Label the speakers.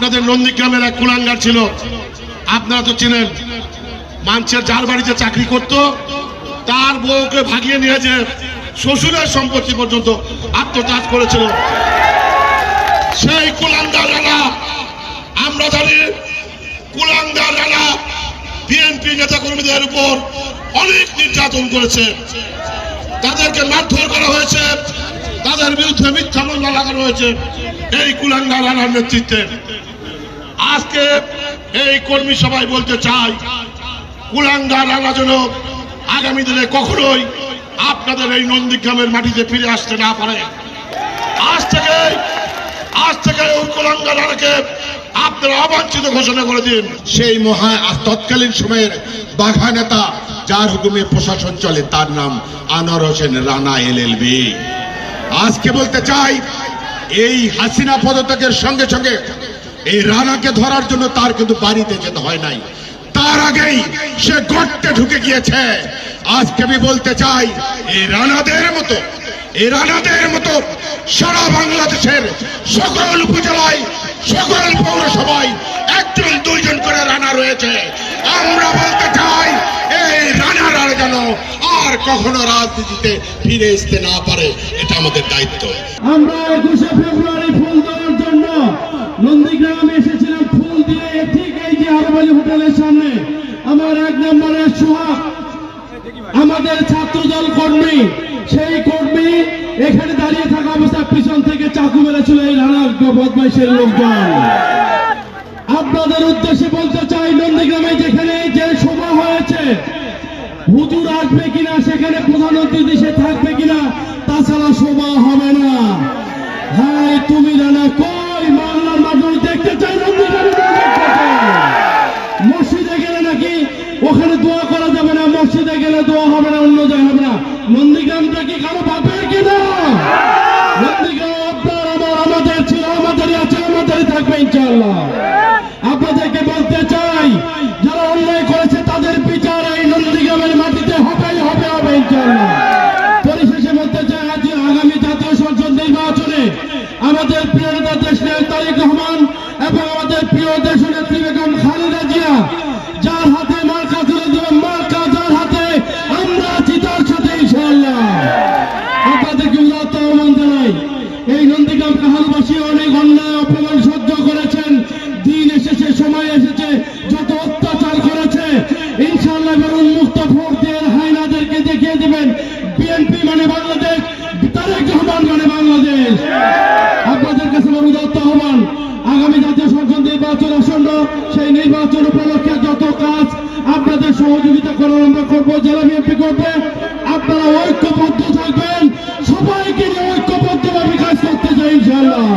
Speaker 1: আপনাদের নন্দী নন্দীগ্রামের এক কুলাঙ্গার ছিল। আপনারা তো চেনেন মানুষের যার বাড়িতে চাকরি করত, তার বউকে ভাগিয়ে নিয়ে যে শ্বশুরের সম্পত্তি পর্যন্ত আত্মচাষ করেছিল। সেই কুলাঙ্গার রানা আমরা জানি, কুলাঙ্গার রানা বিএনপি নেতা কর্মীদের উপর অনেক নির্যাতন করেছে। তাদেরকে মারধর করা হয়েছে, তাদের বিরুদ্ধে মিথ্যা মামলা লাগানো হয়েছে। এই কুলাঙ্গার রানার নেতৃত্বে। আজকে এই কর্মী সভায় বলতে চাই, কুলাঙ্গার যেন আগামী দিনে কখনোই আপনাদের এই নন্দীগ্রামের মাটিতে ফিরে আসতে না পারে। আজ থেকে আজ থেকে ওই কুলাঙ্গার আপনারা অবাঞ্ছিত ঘোষণা করে দিন।
Speaker 2: সেই মহা তৎকালীন সময়ের বাঘা নেতা, যার হুকুমে প্রশাসন চলে, তার নাম আনোয়ার হোসেন রানা এলএলবি আজকে বলতে চাই, এই হাসিনা পদত্যাগের সঙ্গে সঙ্গে এই রানাকে ধরার জন্য তার কিন্তু বাড়িতে যেতে হয় নাই। তার আগেই সে গর্তে ঢুকে গিয়েছে। আজকে আমি বলতে চাই, এই রানাদের মতো, এই রানাদের মতো সারা বাংলাদেশের সকল উপজেলায়, সকল পৌরসভায় একজন, দুইজন করে রানা রয়েছে। আমরা বলতে চাই, এই রানারা যেন আর কখনো রাজনীতিতে ফিরে আসতে না পারে, এটা আমাদের দায়িত্ব।
Speaker 3: আমরা হোটেলের সামনে আমার এক নম্বরের সোহাগ, আমাদের ছাত্রদল কর্মী, সেই কর্মী এখানে দাঁড়িয়ে থাকা অবস্থায় পিছন থেকে চাকু মেরেছিল এই রানা বদমাইশের লোকজন। আপনাদের উদ্দেশ্যে বলতে চাই, নন্দীগ্রামে যেখানে যে সভা হয়েছে, হুজুর আসবে কিনা, সেখানে প্রধান অতিথি সে থাকবে কিনা, তাছাড়া শোভা হবে না। হ্যাঁ তুমি জানা, কই মামলার মানুষ দেখতে চাই নন্দীগ্রামে না দেখতে চাই। মসজিদে গেলে নাকি ওখানে দোয়া করা যাবে না গেলে দোয়া হবে না, অন্য জায়গায় হবে না। নন্দীগ্রামটা কি কারও বাপের নন্দীগ্রাম আপনার আমার, আমাদের ছিল, আমাদেরই আছে, আমাদেরই থাকবে আপনাদেরকে বলতে চাই, যারা অন্যায় করেছে, তাদের বিচার এই নন্দীগ্রামের মাটিতে হবেই হবে হবে পরিশেষে বলতে চাই, আজ আগামী জাতীয় সংসদ নির্বাচনে আমাদের প্রিয় নেতা দেশ তারেক রহমান এবং আমাদের প্রিয় দেশ নেত্রী বেগম খালেদা জিয়া দেখবেন বিএনপি মানে বাংলাদেশ, তারেক রহমান মানে বাংলাদেশ। আপনাদের কাছে অনুদত্ত আহ্বান, আগামী জাতীয় সংসদ নির্বাচন আসন্ন, সেই নির্বাচন উপলক্ষে যত কাজ আপনাদের সহযোগিতা করার আমরা করব, জেলা বিএনপি করবে, আপনারা ঐক্যবদ্ধ থাকবেন, সবাইকে নিয়ে ঐক্যবদ্ধভাবে কাজ করতে চাই ইনশাল্লাহ